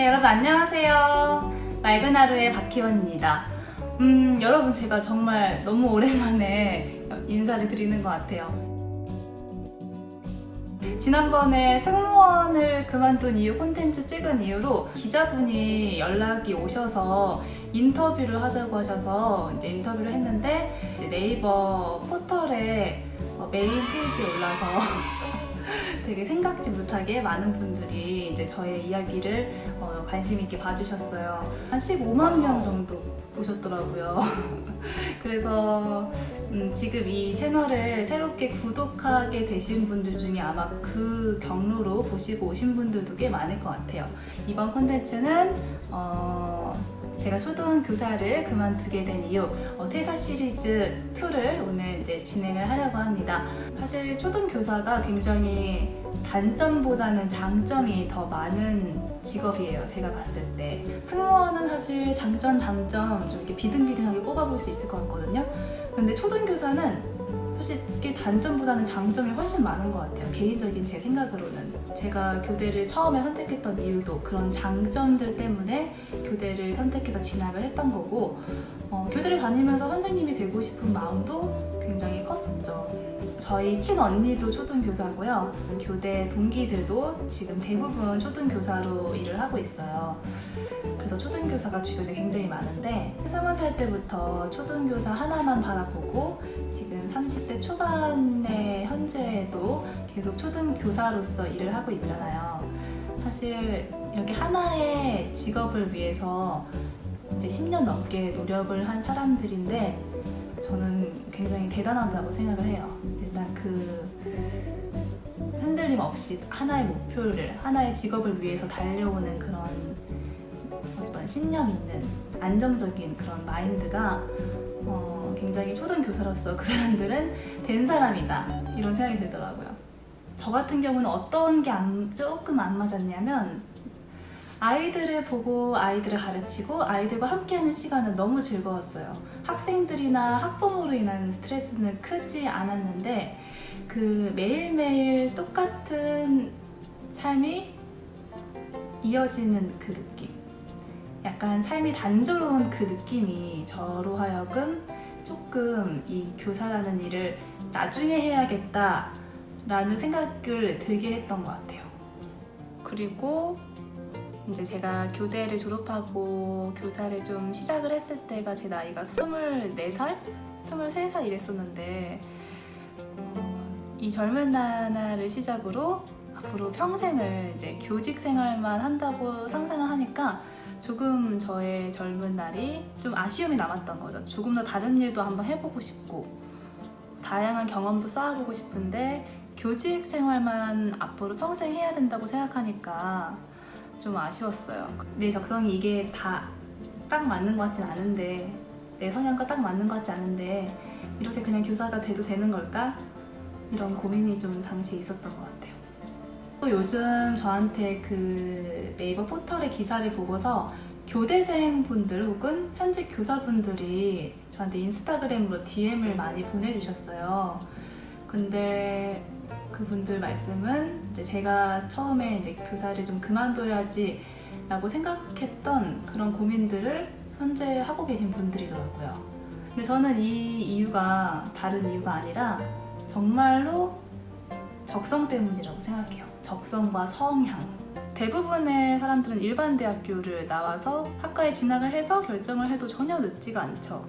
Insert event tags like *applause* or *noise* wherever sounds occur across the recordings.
네, 여러분 안녕하세요. 맑은 하루의 박희원입니다. 음, 여러분 제가 정말 너무 오랜만에 인사를 드리는 것 같아요. 지난번에 승무원을 그만둔 이유 콘텐츠 찍은 이후로 기자분이 연락이 오셔서 인터뷰를 하자고 하셔서 이제 인터뷰를 했는데 네이버 포털에 어, 메인 페이지에 올라서 *laughs* *laughs* 되게 생각지 못하게 많은 분들이 이제 저의 이야기를 어, 관심 있게 봐주셨어요. 한 15만 명 정도 보셨더라고요. *laughs* 그래서 음, 지금 이 채널을 새롭게 구독하게 되신 분들 중에 아마 그 경로로 보시고 오신 분들도 꽤 많을 것 같아요. 이번 콘텐츠는 어, 제가 초등 교사를 그만두게 된 이유 어, 퇴사 시리즈 2를 오늘 이제 진행을 하려고 합니다. 사실 초등 교사가 굉장히 단점보다는 장점이 더 많은 직업이에요. 제가 봤을 때 승무원은 사실 장점, 단점 좀 이렇게 비등비등하게 뽑아볼 수 있을 것 같거든요. 근데 초등 교사는 솔직히 단점보다는 장점이 훨씬 많은 것 같아요. 개인적인 제 생각으로는. 제가 교대를 처음에 선택했던 이유도 그런 장점들 때문에 교대를 선택해서 진학을 했던 거고, 어, 교대를 다니면서 선생님이 되고 싶은 마음도 굉장히 컸었죠. 저희 친언니도 초등교사고요. 교대 동기들도 지금 대부분 초등교사로 일을 하고 있어요. 그래서 초등교사가 주변에 굉장히 많은데 스무 살 때부터 초등교사 하나만 바라보고 지금 30대 초반의 현재에도 계속 초등 교사로서 일을 하고 있잖아요. 사실 이렇게 하나의 직업을 위해서 이제 10년 넘게 노력을 한 사람들인데 저는 굉장히 대단하다고 생각을 해요. 일단 그 흔들림 없이 하나의 목표를, 하나의 직업을 위해서 달려오는 그런 어떤 신념 있는 안정적인 그런 마인드가 어, 굉장히 초등 교사로서 그 사람들은 된 사람이다 이런 생각이 들더라고요. 저 같은 경우는 어떤 게 안- 조금 안 맞았냐면 아이들을 보고 아이들을 가르치고 아이들과 함께하는 시간은 너무 즐거웠어요. 학생들이나 학부모로 인한 스트레스는 크지 않았는데 그 매일매일 똑같은 삶이 이어지는 그 느낌. 약간 삶이 단조로운 그 느낌이 저로 하여금 조금 이 교사라는 일을 나중에 해야겠다라는 생각을 들게 했던 것 같아요. 그리고 이제 제가 교대를 졸업하고 교사를 좀 시작을 했을 때가 제 나이가 24살? 23살 이랬었는데 어, 이 젊은 나날을 시작으로 앞으로 평생을 이제 교직 생활만 한다고 상상을 하니까 조금 저의 젊은 날이 좀 아쉬움이 남았던 거죠. 조금 더 다른 일도 한번 해보고 싶고 다양한 경험도 쌓아보고 싶은데 교직 생활만 앞으로 평생 해야 된다고 생각하니까 좀 아쉬웠어요. 내 적성이 이게 다 딱 맞는 것 같진 않은데 내 성향과 딱 맞는 것 같지 않은데 이렇게 그냥 교사가 돼도 되는 걸까? 이런 고민이 좀 당시에 있었던 것 같아요. 또 요즘 저한테 그 네이버 포털의 기사를 보고서 교대생 분들 혹은 현직 교사분들이 저한테 인스타그램으로 DM을 많이 보내주셨어요. 근데 그분들 말씀은 이제 제가 처음에 이제 교사를 좀 그만둬야지 라고 생각했던 그런 고민들을 현재 하고 계신 분들이더라고요. 근데 저는 이 이유가 다른 이유가 아니라 정말로 적성 때문이라고 생각해요. 적성과 성향. 대부분의 사람들은 일반 대학교를 나와서 학과에 진학을 해서 결정을 해도 전혀 늦지가 않죠.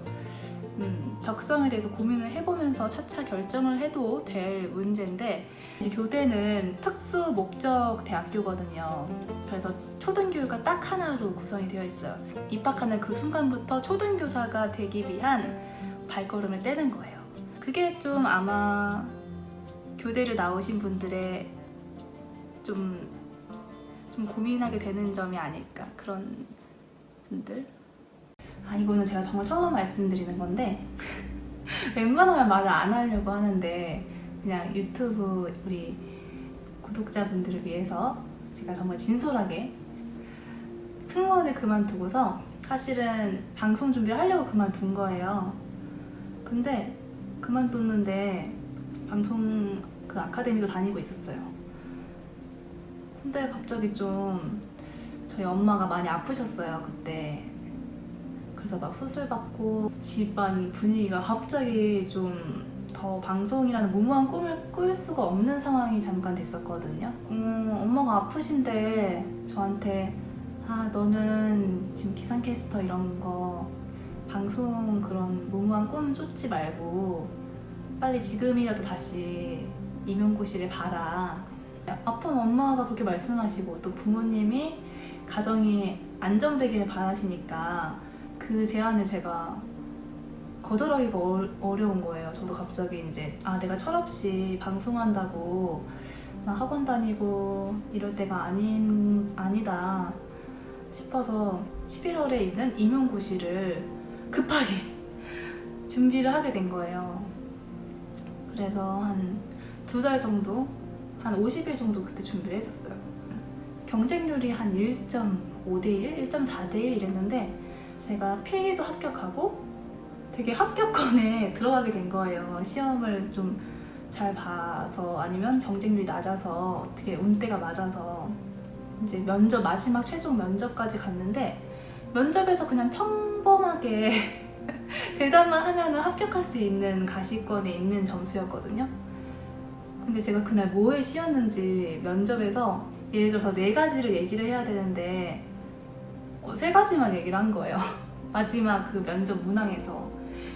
음, 적성에 대해서 고민을 해보면서 차차 결정을 해도 될 문제인데 교대는 특수 목적 대학교거든요. 그래서 초등교육과 딱 하나로 구성이 되어 있어요. 입학하는 그 순간부터 초등교사가 되기 위한 발걸음을 떼는 거예요. 그게 좀 아마 교대를 나오신 분들의 좀, 좀 고민하게 되는 점이 아닐까 그런 분들 아 이거는 제가 정말 처음 말씀드리는 건데 *laughs* 웬만하면 말을 안 하려고 하는데 그냥 유튜브 우리 구독자분들을 위해서 제가 정말 진솔하게 승무원을 그만두고서 사실은 방송 준비를 하려고 그만둔 거예요. 근데 그만뒀는데 방송 그 아카데미도 다니고 있었어요. 근데 갑자기 좀 저희 엄마가 많이 아프셨어요 그때. 그래서 막 수술 받고 집안 분위기가 갑자기 좀 더 방송이라는 무모한 꿈을 꿀 수가 없는 상황이 잠깐 됐었거든요. 음, 엄마가 아프신데 저한테 아 너는 지금 기상캐스터 이런 거 방송 그런 무모한 꿈 쫓지 말고 빨리 지금이라도 다시 임용고시를 봐라. 아픈 엄마가 그렇게 말씀하시고 또 부모님이 가정이 안정되기를 바라시니까 그 제안을 제가 거절하기가 어, 어려운 거예요. 저도 갑자기 이제 아 내가 철없이 방송한다고 막 학원 다니고 이럴 때가 아닌 아니다 싶어서 11월에 있는 임용고시를 급하게 *laughs* 준비를 하게 된 거예요. 그래서 한 두 달 정도, 한 50일 정도 그때 준비를 했었어요. 경쟁률이 한 1.5대1, 1.4대1 이랬는데 제가 필기도 합격하고 되게 합격권에 *laughs* 들어가게 된 거예요. 시험을 좀 잘 봐서 아니면 경쟁률이 낮아서 어떻게 운대가 맞아서 이제 면접 마지막 최종 면접까지 갔는데 면접에서 그냥 평범하게 *laughs* *laughs* 대답만 하면은 합격할 수 있는 가시권에 있는 점수였거든요. 근데 제가 그날 뭐에 쉬었는지 면접에서 예를 들어서 네 가지를 얘기를 해야 되는데 어, 세 가지만 얘기를 한 거예요. *laughs* 마지막 그 면접 문항에서.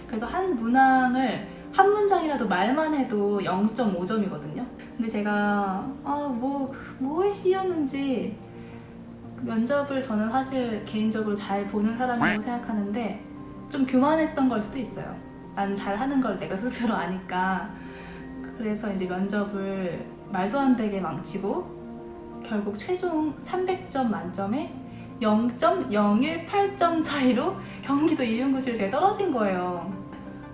그래서 한 문항을 한 문장이라도 말만 해도 0.5점이거든요. 근데 제가 아 뭐 뭐에 씌였는지 면접을 저는 사실 개인적으로 잘 보는 사람이라고 생각하는데 좀 교만했던 걸 수도 있어요. 난 잘하는 걸 내가 스스로 아니까. 그래서 이제 면접을 말도 안 되게 망치고 결국 최종 300점 만점에 0.018점 차이로 경기도 임용고시를 제가 떨어진 거예요.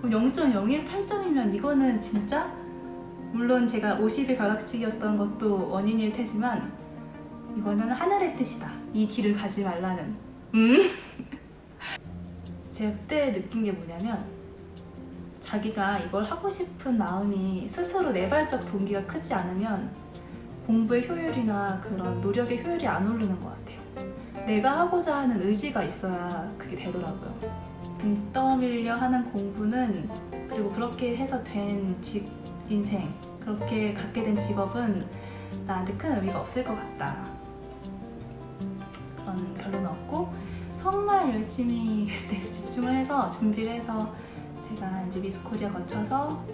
0.018점이면 이거는 진짜 물론 제가 50일 벼락치기였던 것도 원인일 테지만 이거는 하늘의 뜻이다. 이 길을 가지 말라는. 음? 제가 그때 느낀 게 뭐냐면 자기가 이걸 하고 싶은 마음이 스스로 내발적 동기가 크지 않으면 공부의 효율이나 그런 노력의 효율이 안 오르는 것 같아요. 내가 하고자 하는 의지가 있어야 그게 되더라고요. 등 떠밀려 하는 공부는 그리고 그렇게 해서 된 직 인생 그렇게 갖게 된 직업은 나한테 큰 의미가 없을 것 같다. 열심히 그때 *laughs* 집중을 해서 준비를 해서 제가 이제 미스코리아 거쳐서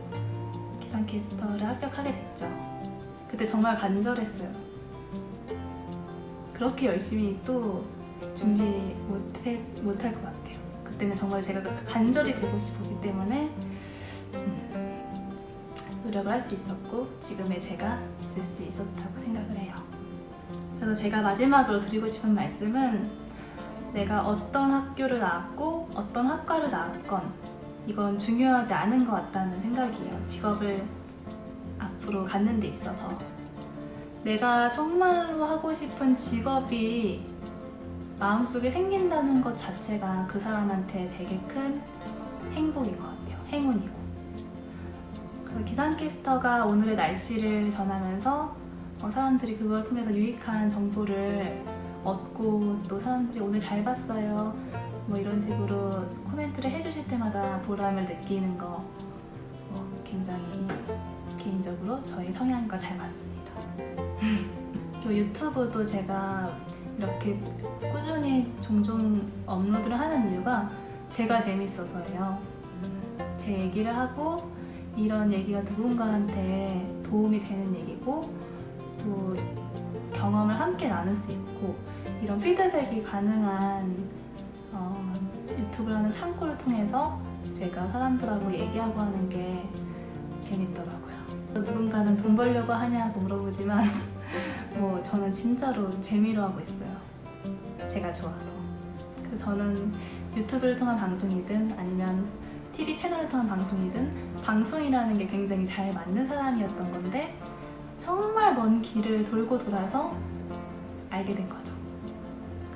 기상캐스터를 합격하게 됐죠. 그때 정말 간절했어요. 그렇게 열심히 또 준비 못할 것 같아요. 그때는 정말 제가 간절히 되고 싶었기 때문에 음, 노력을 할 수 있었고 지금의 제가 있을 수 있었다고 생각을 해요. 그래서 제가 마지막으로 드리고 싶은 말씀은 내가 어떤 학교를 나왔고 어떤 학과를 나왔건 이건 중요하지 않은 것 같다는 생각이에요. 직업을 앞으로 갖는 데 있어서 내가 정말로 하고 싶은 직업이 마음속에 생긴다는 것 자체가 그 사람한테 되게 큰 행복인 것 같아요. 행운이고. 기상캐스터가 오늘의 날씨를 전하면서 어, 사람들이 그걸 통해서 유익한 정보를 얻고 또 사람들이 오늘 잘 봤어요. 뭐 이런 식으로 코멘트를 해주실 때마다 보람을 느끼는 거 어, 굉장히 개인적으로 저희 성향과 잘 맞습니다. *laughs* 또 유튜브도 제가 이렇게 꾸준히 종종 업로드를 하는 이유가 제가 재밌어서예요. 제 얘기를 하고 이런 얘기가 누군가한테 도움이 되는 얘기고 또 경험을 함께 나눌 수 있고 이런 피드백이 가능한 어, 유튜브를 하는 창구를 통해서 제가 사람들하고 얘기하고 하는 게 재밌더라고요. 또 누군가는 돈 벌려고 하냐고 물어보지만 *laughs* 뭐 저는 진짜로 재미로 하고 있어요. 제가 좋아서. 그래서 저는 유튜브를 통한 방송이든 아니면 TV 채널을 통한 방송이든 방송이라는 게 굉장히 잘 맞는 사람이었던 건데 정말 먼 길을 돌고 돌아서 알게 된 거죠.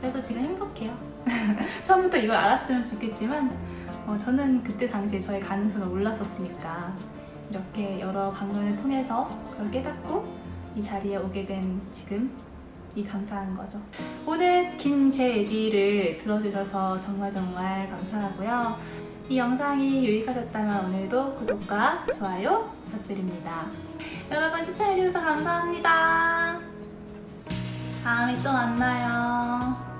그래서 지금 행복해요. *laughs* 처음부터 이걸 알았으면 좋겠지만 어, 저는 그때 당시에 저의 가능성을 몰랐었으니까 이렇게 여러 방면을 통해서 그걸 깨닫고 이 자리에 오게 된 지금 감사한 거죠. 오늘 긴 제 얘기를 들어주셔서 정말 정말 감사하고요. 이 영상이 유익하셨다면 오늘도 구독과 좋아요 부탁드립니다. 여러분 시청해주셔서 감사합니다. 다음에 또 만나요.